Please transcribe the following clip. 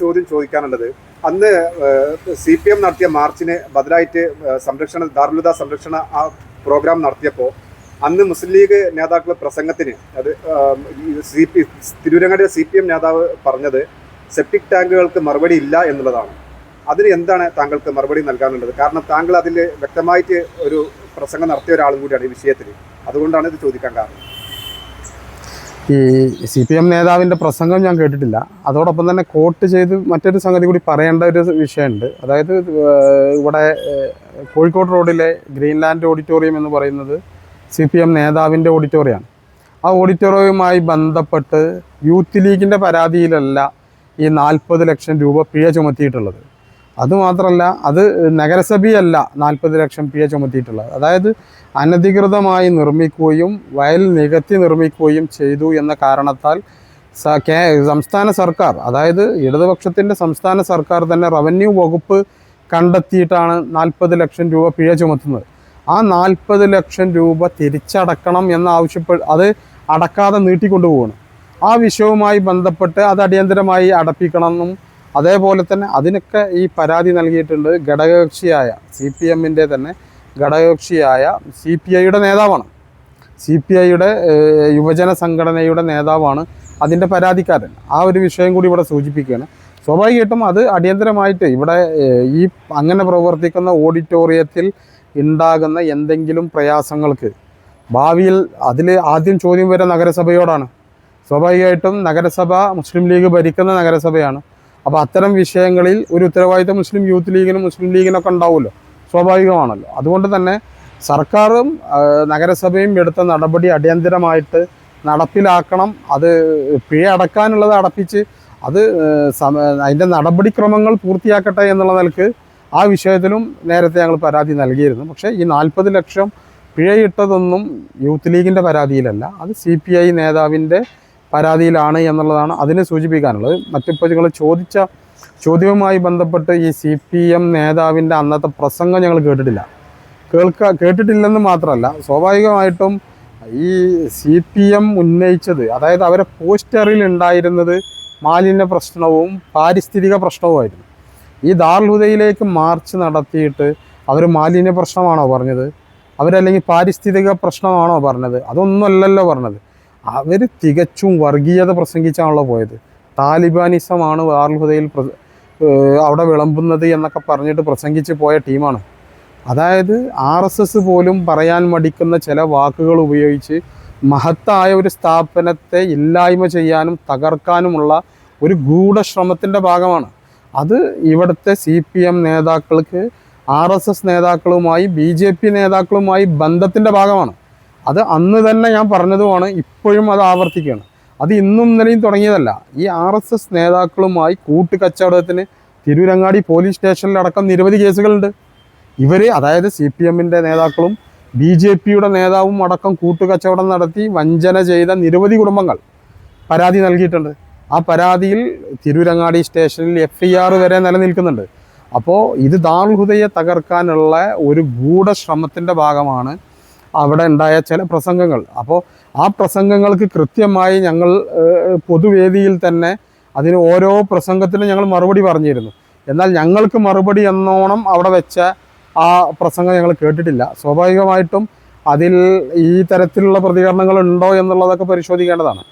ചോദ്യം ചോദിക്കാനുള്ളത്. അന്ന് സി പി എം നടത്തിയ മാർച്ചിന് ബദലായിട്ട് സംരക്ഷണ ദാർലുദ സംരക്ഷണ ആ പ്രോഗ്രാം നടത്തിയപ്പോൾ അന്ന് മുസ്ലിം ലീഗ് നേതാക്കൾ പ്രസംഗത്തിന് അത് സി പി തിരൂരങ്ങാടിയുടെ സി പി എം നേതാവ് പറഞ്ഞത് സെപ്റ്റിക് ടാങ്കുകൾക്ക് മറുപടി ഇല്ല എന്നുള്ളതാണ്. അതിന് എന്താണ് താങ്കൾക്ക് മറുപടി നൽകാനുള്ളത്? കാരണം താങ്കൾ അതിൽ വ്യക്തമായിട്ട് ഒരു പ്രസംഗം നടത്തിയ ഒരാളും കൂടിയാണ് ഈ വിഷയത്തിൽ അതുകൊണ്ടാണ് ഇത് ചോദിക്കാൻ കാരണം. ഈ സി പി എം നേതാവിന്റെ പ്രസംഗം ഞാൻ കേട്ടിട്ടില്ല. അതോടൊപ്പം തന്നെ കോട്ട് ചെയ്ത് മറ്റൊരു സംഗതി കൂടി പറയേണ്ട ഒരു വിഷയമുണ്ട്. അതായത് ഇവിടെ കോഴിക്കോട് റോഡിലെ ഗ്രീൻലാൻഡ് ഓഡിറ്റോറിയം എന്ന് പറയുന്നത് സി പി എം നേതാവിന്റെ ഓഡിറ്റോറിയമാണ്. ആ ഓഡിറ്റോറിയവുമായി ബന്ധപ്പെട്ട് യൂത്ത് ലീഗിന്റെ പരാതിയിലല്ല ഈ നാൽപ്പത് ലക്ഷം രൂപ പിഴ ചുമത്തിയിട്ടുള്ളത്. അതുമാത്രമല്ല അത് നഗരസഭയല്ല നാൽപ്പത് ലക്ഷം പിഴ ചുമത്തിയിട്ടുള്ളത്. അതായത് അനധികൃതമായി നിർമ്മിക്കുകയും വയൽ നികത്തി നിർമ്മിക്കുകയും ചെയ്തു എന്ന കാരണത്താൽ സംസ്ഥാന സർക്കാർ അതായത് ഇടതുപക്ഷത്തിന്റെ സംസ്ഥാന സർക്കാർ തന്നെ റവന്യൂ വകുപ്പ് കണ്ടെത്തിയിട്ടാണ് നാൽപ്പത് ലക്ഷം രൂപ പിഴ ചുമത്തുന്നത്. ആ നാൽപ്പത് ലക്ഷം രൂപ തിരിച്ചടക്കണം എന്നാവശ്യപ്പെ അത് അടക്കാതെ നീട്ടിക്കൊണ്ടുപോകണം ആ വിഷയവുമായി ബന്ധപ്പെട്ട് അത് അടിയന്തരമായി അടപ്പിക്കണമെന്നും അതേപോലെ തന്നെ അതിനൊക്കെ ഈ പരാതി നൽകിയിട്ടുണ്ട് ഘടകകക്ഷിയായ സി പി എമ്മിന്റെ തന്നെ ഘടകകക്ഷിയായ സി പി ഐയുടെ നേതാവാണ്. സി പി ഐയുടെ യുവജന സംഘടനയുടെ നേതാവാണ് അതിന്റെ പരാതിക്കാരൻ. ആ ഒരു വിഷയം കൂടി ഇവിടെ സൂചിപ്പിക്കുകയാണ്. സ്വാഭാവികമായിട്ടും അത് അടിയന്തരമായിട്ട് ഇവിടെ ഈ അങ്ങനെ പ്രവർത്തിക്കുന്ന ഓഡിറ്റോറിയത്തിൽ ഉണ്ടാകുന്ന എന്തെങ്കിലും പ്രയാസങ്ങൾക്ക് ഭാവിയിൽ അതിൽ ആദ്യം ചോദ്യം വരെ നഗരസഭയോടാണ്. സ്വാഭാവികമായിട്ടും നഗരസഭ മുസ്ലിം ലീഗ് ഭരിക്കുന്ന നഗരസഭയാണ്. അപ്പോൾ അത്തരം വിഷയങ്ങളിൽ ഒരു ഉത്തരവാദിത്തം മുസ്ലിം യൂത്ത് ലീഗിനും മുസ്ലിം ലീഗിനൊക്കെ ഉണ്ടാവുമല്ലോ. സ്വാഭാവികമാണല്ലോ. അതുകൊണ്ട് തന്നെ സർക്കാരും നഗരസഭയും എടുത്ത നടപടി അടിയന്തരമായിട്ട് നടപ്പിലാക്കണം. അത് പിഴ അടക്കാനുള്ളത് അടപ്പിച്ച് അത് അതിന്റെ നടപടിക്രമങ്ങൾ പൂർത്തിയാക്കട്ടെ എന്നുള്ള നിലയ്ക്ക് ആ വിഷയത്തിലും നേരത്തെ ഞങ്ങൾ പരാതി നൽകിയിരുന്നു. പക്ഷേ ഈ നാൽപ്പത് ലക്ഷം പിഴയിട്ടതൊന്നും യൂത്ത് ലീഗിന്റെ പരാതിയിലല്ല. അത് സി പി ഐ നേതാവിന്റെ പരാതിയിലാണ് എന്നുള്ളതാണ് അതിനെ സൂചിപ്പിക്കാനുള്ളത്. മറ്റിപ്പോൾ നിങ്ങൾ ചോദിച്ച ചോദ്യവുമായി ബന്ധപ്പെട്ട് ഈ സി പി എം നേതാവിന്റെ അന്നത്തെ പ്രസംഗം ഞങ്ങൾ കേട്ടിട്ടില്ല. കേൾക്ക കേട്ടിട്ടില്ലെന്ന് മാത്രമല്ല സ്വാഭാവികമായിട്ടും ഈ സി പി എം ഉന്നയിച്ചത് അതായത് അവരെ പോസ്റ്ററിൽ ഉണ്ടായിരുന്നത് മാലിന്യ പ്രശ്നവും പാരിസ്ഥിതിക പ്രശ്നവുമായിരുന്നു ഈ ദാർഹുദയിലേക്ക് മാർച്ച് നടത്തിയിട്ട് അവർ മാലിന്യ പ്രശ്നമാണോ പറഞ്ഞത്? അവരല്ലെങ്കിൽ പാരിസ്ഥിതിക പ്രശ്നമാണോ പറഞ്ഞത്? അതൊന്നുമല്ലല്ലോ പറഞ്ഞത്. അവർ തികച്ചും വർഗീയത പ്രസംഗിച്ചാണല്ലോ പോയത്. താലിബാനിസമാണ് വാർഹുദയിൽ അവിടെ വിളമ്പുന്നത് എന്നൊക്കെ പറഞ്ഞിട്ട് പ്രസംഗിച്ച് പോയ ടീമാണ്. അതായത് ആർ എസ് എസ് പോലും പറയാൻ മടിക്കുന്ന ചില വാക്കുകൾ ഉപയോഗിച്ച് മഹത്തായ ഒരു സ്ഥാപനത്തെ ഇല്ലായ്മ ചെയ്യാനും തകർക്കാനുമുള്ള ഒരു ഗൂഢശ്രമത്തിന്റെ ഭാഗമാണ്. അത് ഇവിടുത്തെ സി പി എം നേതാക്കൾക്ക് ആർ എസ് എസ് നേതാക്കളുമായി ബി ജെ പി നേതാക്കളുമായി ബന്ധത്തിന്റെ ഭാഗമാണ്. അത് അന്ന് തന്നെ ഞാൻ പറഞ്ഞതുമാണ് ഇപ്പോഴും അത് ആവർത്തിക്കുകയാണ്. അത് ഇന്നും ഇന്നലെയും തുടങ്ങിയതല്ല. ഈ ആർ എസ് എസ് നേതാക്കളുമായി കൂട്ടുകച്ചവടത്തിന് തിരൂരങ്ങാടി പോലീസ് സ്റ്റേഷനിലടക്കം നിരവധി കേസുകളുണ്ട്. ഇവർ അതായത് സി പി എമ്മിന്റെ നേതാക്കളും ബി ജെ പിയുടെ നേതാവും അടക്കം കൂട്ടുകച്ചവടം നടത്തി വഞ്ചന ചെയ്ത നിരവധി കുടുംബങ്ങൾ പരാതി നൽകിയിട്ടുണ്ട്. ആ പരാതിയിൽ തിരൂരങ്ങാടി സ്റ്റേഷനിൽ എഫ് ഐ ആർ വരെ നിലനിൽക്കുന്നുണ്ട്. അപ്പോൾ ഇത് ദാർഹുദയെ തകർക്കാനുള്ള ഒരു ഗൂഢശ്രമത്തിന്റെ ഭാഗമാണ് അവിടെ ഉണ്ടായ ചില പ്രസംഗങ്ങൾ. അപ്പോൾ ആ പ്രസംഗങ്ങൾക്ക് കൃത്യമായി ഞങ്ങൾ പൊതുവേദിയിൽ തന്നെ അതിന് ഓരോ പ്രസംഗത്തിനും ഞങ്ങൾ മറുപടി പറഞ്ഞിരുന്നു. എന്നാൽ ഞങ്ങൾക്ക് മറുപടി എന്നോണം അവിടെ വെച്ച ആ പ്രസംഗം ഞങ്ങൾ കേട്ടിട്ടില്ല. സ്വാഭാവികമായിട്ടും അതിൽ ഈ തരത്തിലുള്ള പ്രതികരണങ്ങൾ ഉണ്ടോ എന്നുള്ളതൊക്കെ പരിശോധിക്കേണ്ടതാണ്.